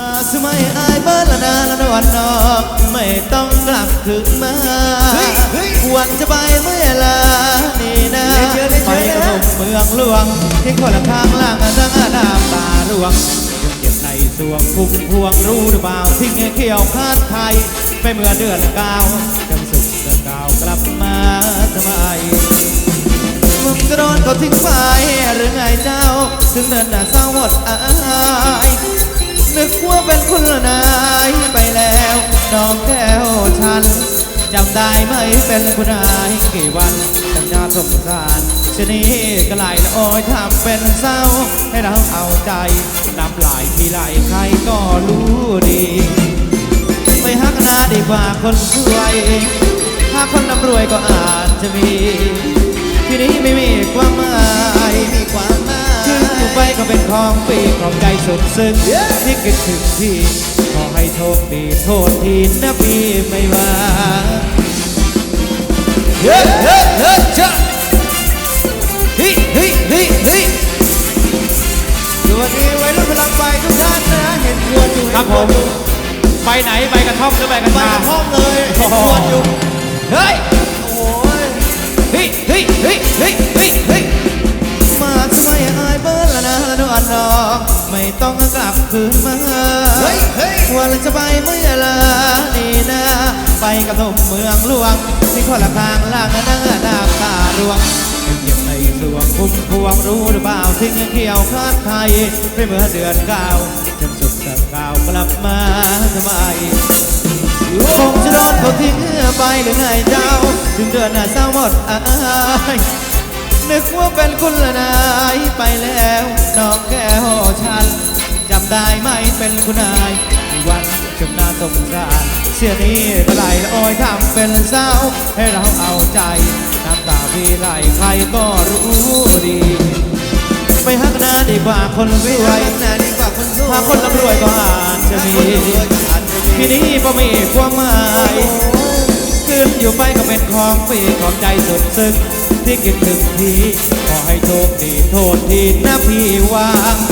มาสมัยอายเบิร์ละนาละนวันนอกไม่ต้องกลับคืนมาเฮ้ยเฮ้ยวันจะไปเมื่อลานี่นะได้เชิญได้เชิไปญกระนะผมเมืองหลวงที่คนละข้างล่างทั้งน้ำตาร่วงยังเก็บในสวงพุ่มพวงรู้หรือเปล่าทิ้งให้เขียวคาดไทยไปเมื่อเดือนเก้าจำสุขเดือนเก้ากลับมาทำไมมึงจะโดนเขาทิ้งไปหรือไงเจ้า ถึงเดินหน้าเศร้าหมดอายนึก ว่าเป็นคุณละนายไปแล้วน้องแก้วฉันจำได้ไหมเป็นคุณนายกี่วันสัญญาสงสารชนี้ก็ไหลละโอยทำเป็นเศร้า ให้เราเอาใจน้ำลายที่ไหลใครก็รู้ดีไปหักนาดีกว่าคนสวยหากคนร่ำรวยก็อาจจะมี ที่นี้ไม่มีความหมาย เป็นของปีขอบใจสุดซึ้งที่คิดถึงพี่ขอให้โชคดีโทษทีนะพี่ไม่ว่าเฮ้ยเฮ้ยเฮ้ยจ้าเฮ้ยเฮ้ยเฮ้ยเฮ้ยสวัสดีวัยรุ่นพลังไฟทุกท่านนะเห็นขวดอยู่ครับผมไปไหนไปกระท่อมหรือไปกัญไปชากระท่อมเลยเห็นขวดอยู่เฮ้ย ต้องกลับคืนมาเฮ้ยเฮ้ยวันจะไปเมื่อลานี่นะไปกับหนุ่มเมืองหลวงที่คนละข้างล่างนั่งน้ำตาดวงเก็บในสวงคุ้มพวงรู้หรือเปล่าทิ้งเขียวคาดไทยไปเมื่อเดือนเก้าจนสุดสักเก้าวกลับมาทำไมคงจะโดนเขาทิ้งไปหรือไงเจ้า ถึงเดือนหน้าเศร้าหมดอายนึกว่าเป็นคุณละนายไปแล้ว เป็นคุณนายวันจำนาสงสารเสียนี้เมื่อไหรละโอยทำเป็นเศร้าให้เราเอาใจน้ำตาพี่ไหลใครก็รู้ดี ไปหักหน้าดีกว่าคนสไม่วไหวยยหนาดีกว่าคนสวยถ้าคนร่ำรวยก็อาจจะมีถ้าคนร่ำรวยก็อาจจะมีที่นี้ก็มีความหมายขึ้นอยู่ไปก็เป็นของฟรีของใจสุดซึ้งที่คิดถึงพี่ขอให้โชคดีโทษทีนะพี่วางไม่ไม่ว่า